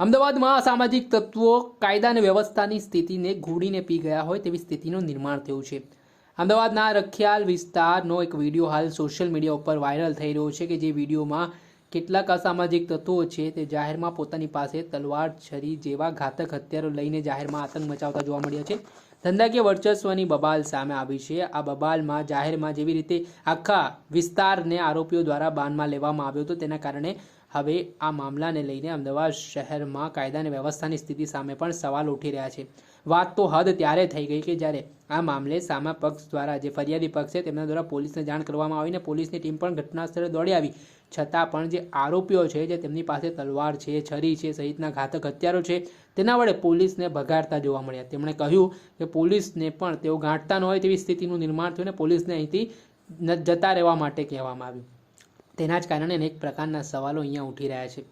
અમદાવાદમાં અસામાજિક તત્વો કાયદા અને વ્યવસ્થાની સ્થિતિને ઘોડીને પી ગયા હોય તેવી સ્થિતિનું નિર્માણ થયું છે. અમદાવાદના રખિયાલ વિસ્તારનો એક વીડિયો હાલ સોશિયલ મીડિયા ઉપર વાયરલ થઈ રહ્યો છે કે જે વિડીયોમાં કેટલાક અસામાજિક તત્વો છે તે જાહેરમાં પોતાની પાસે તલવાર, છરી જેવા ઘાતક હથિયારો લઈને જાહેરમાં આતંક મચાવતા જોવા મળ્યા છે. ધંધાકીય વર્ચસ્વની બબાલ સામે આવી છે. આ બબાલમાં જાહેરમાં જેવી રીતે આખા વિસ્તારને આરોપીઓ દ્વારા બાનમાં લેવામાં આવ્યો હતો, તેના કારણે હવે આ મામલાને લઈને અમદાવાદ શહેરમાં કાયદા અને વ્યવસ્થાની સ્થિતિ સામે પણ સવાલ ઉઠી રહ્યા છે. વાત તો હદ ત્યારે થઈ ગઈ કે જ્યારે આ મામલે સામા પક્ષ દ્વારા જે ફરિયાદી પક્ષ છે તેમના દ્વારા પોલીસને જાણ કરવામાં આવીને પોલીસની ટીમ પણ ઘટના સ્થળે દોડી આવી. છતાં પણ જે આરોપીઓ છે જે તેમની પાસે તલવાર છે, છરી છે, સહિતના ઘાતક હથિયારો છે, તેના વડે પોલીસને ભગાડતા જોવા મળ્યા. તેમણે કહ્યું કે પોલીસને પણ તેઓ ગાંઠતા ન હોય તેવી સ્થિતિનું નિર્માણ થયું અને પોલીસને અહીંથી જતા રહેવા માટે કહેવામાં આવ્યું. તેના જ કારણે અનેક પ્રકારના સવાલો અહીંયા ઉઠી રહ્યા છે.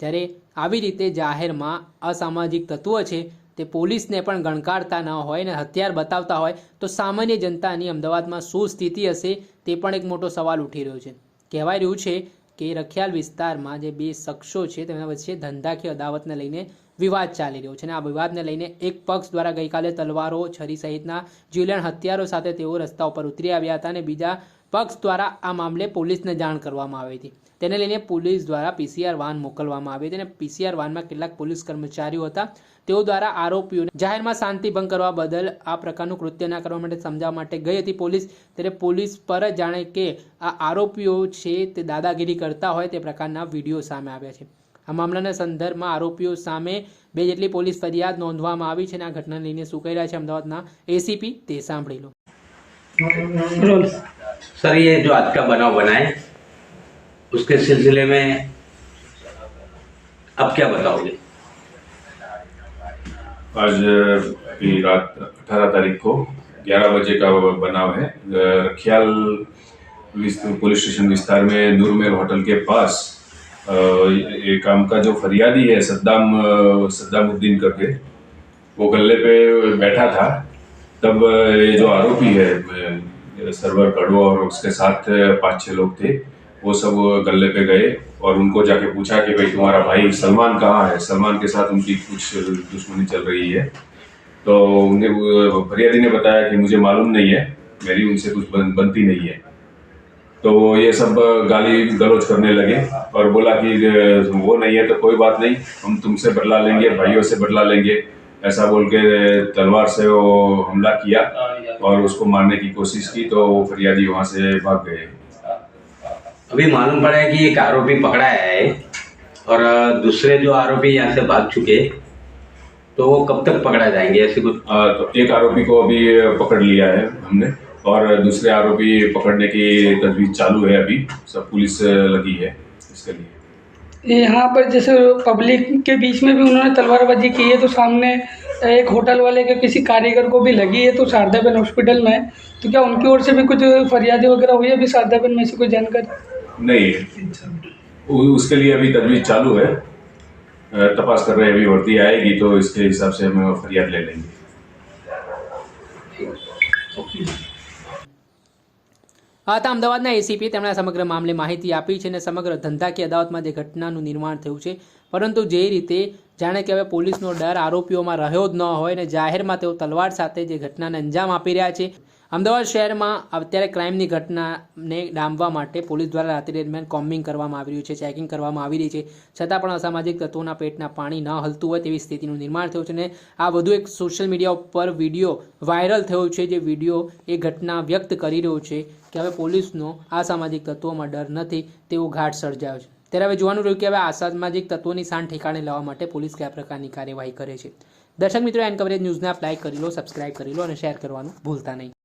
ત્યારે આવી રીતે જાહેરમાં અસામાજિક તત્વો છે, તે પોલીસને પણ ગણકારતા ન હોય અને હથિયાર બતાવતા હોય, તો સામાન્ય જનતાની અમદાવાદમાં શું સ્થિતિ હશે તે પણ એક મોટો સવાલ ઉઠી રહ્યો છે. કહેવાય રહ્યું છે કે રખિયાલ વિસ્તારમાં જે બે શખ્સો છે, તેમના વચ્ચે ધંધાકીય અદાવતને લઈને વિવાદ ચાલી રહ્યો છે અને આ વિવાદને લઈને એક પક્ષ દ્વારા ગઈકાલે તલવારો, છરી સહિતના જીવલેણ હથિયારો સાથે તેઓ રસ્તા ઉપર ઉતરી આવ્યા હતા અને બીજા પક્ષ દ્વારા આ મામલે પોલીસને જાણ કરવામાં આવી હતી. તેને લઈને પોલીસ દ્વારા પીસીઆર વાન મોકલવામાં આવી હતી અને પીસીઆર વાનમાં કેટલાક પોલીસ કર્મચારીઓ હતા. તેઓ દ્વારા આરોપીઓને જાહેરમાં શાંતિ ભંગ કરવા બદલ આ પ્રકારનું કૃત્ય ના કરવા માટે સમજાવવા માટે ગઈ હતી પોલીસ. ત્યારે પોલીસ પર જાણે કે આ આરોપીઓ છે તે દાદાગીરી કરતા હોય તે પ્રકારના વીડિયો સામે આવ્યા છે. આ મામલાના સંદર્ભમાં આરોપીઓ સામે બે જેટલી પોલીસ ફરિયાદ નોંધવામાં આવી છે અને આ ઘટનાને લઈને શું કહી રહ્યા છે અમદાવાદના એસીપી તે સાંભળી લો सर ये जो आज का बनाव बना है उसके सिलसिले में अब क्या बताओगे आज अभी रात 18 तारीख को 11 बजे का बनाव है रखियाल विस- पुलिस स्टेशन विस्तार में नूरमेर होटल के पास ये काम का जो फरियादी है सद्दाम सद्दामुद्दीन करके वो गले पे बैठा था। तब ये जो आरोपी है सरवर कड़ो और उसके साथ पाँच छह लोग थे वो सब गले पे गए और उनको जाके पूछा कि भाई तुम्हारा भाई सलमान कहाँ है? सलमान के साथ उनकी कुछ दुश्मनी चल रही है। तो उन्हें फरियादी ने बताया कि मुझे मालूम नहीं है मेरी उनसे कुछ बन, बनती नहीं है। तो ये सब गाली गलौज करने लगे और बोला कि वो नहीं है तो कोई बात नहीं हम तुमसे बदला लेंगे भाइयों से बदला लेंगे। ऐसा बोल के तलवार से वो हमला किया और उसको मारने की कोशिश की तो वो फरियादी वहाँ से भाग गए। अभी मालूम पड़ा है कि एक आरोपी पकड़ाया है और दूसरे जो आरोपी यहाँ से भाग चुके तो वो कब तक पकड़ा जाएँगे ऐसे कुछ? तो एक आरोपी को अभी पकड़ लिया है हमने। और दूसरे आरोपी पकड़ने की तजवीज चालू है अभी। सब पुलिस लगी है इसके लिए। यहाँ पर जैसे पब्लिक के बीच में भी उन्होंने तलवारबाजी की है तो सामने एक होटल वाले के किसी कारीगर को भी लगी है तो शारदाबेन हॉस्पिटल में। है तो क्या उनकी ओर से भी कुछ फरियादी वगैरह हुई है अभी शारदाबेन में से कोई जानकारी? नहीं। उसके लिए अभी तजवीज चालू है। तपास कर रहे हैं अभी भर्ती आएगी तो इसके हिसाब से हम फरियाद ले लेंगे। આ હતા અમદાવાદના એસીપી તેમણે સમગ્ર મામલે માહિતી આપી છે અને સમગ્ર ધંધાકીય અદાવતમાં જે ઘટનાનું નિર્માણ થયું છે, પરંતુ જે રીતે જાણે કે હવે પોલીસનો ડર આરોપીઓમાં રહ્યો જ ન હોય અને જાહેરમાં તેઓ તલવાર સાથે જે ઘટનાને અંજામ આપી રહ્યા છે અમદાવાદ શહેરમાં અત્યારે ક્રાઇમની ઘટનાને ડામવા માટે પોલીસ દ્વારા રાત્રિ દરમિયાન કોમ્બિંગ કરવામાં આવી રહ્યું છે, ચેકિંગ કરવામાં આવી રહી છે. છતાં પણ અસામાજિક તત્વોના પેટના પાણી ન હલતું હોય તેવી સ્થિતિનું નિર્માણ થયું છે અને આ વધુ એક સોશિયલ મીડિયા ઉપર વીડિયો વાયરલ થયો છે, જે વીડિયો એ ઘટના વ્યક્ત કરી રહ્યો છે કે હવે પોલીસનો અસામાજિક તત્વોમાં ડર નથી, તેવો ઘાટ સર્જાયો છે. ત્યારે હવે જોવાનું રહ્યું કે હવે અસામાજિક તત્વોની શાન ઠેકાણે લાવવા માટે પોલીસ કયા પ્રકારની કાર્યવાહી કરે છે. દર્શક મિત્રો, એન કવરેજ ન્યૂઝને આપ લાઇક કરી લો, સબસ્ક્રાઇબ કરી લો અને શેર કરવાનું ભૂલતા નહીં.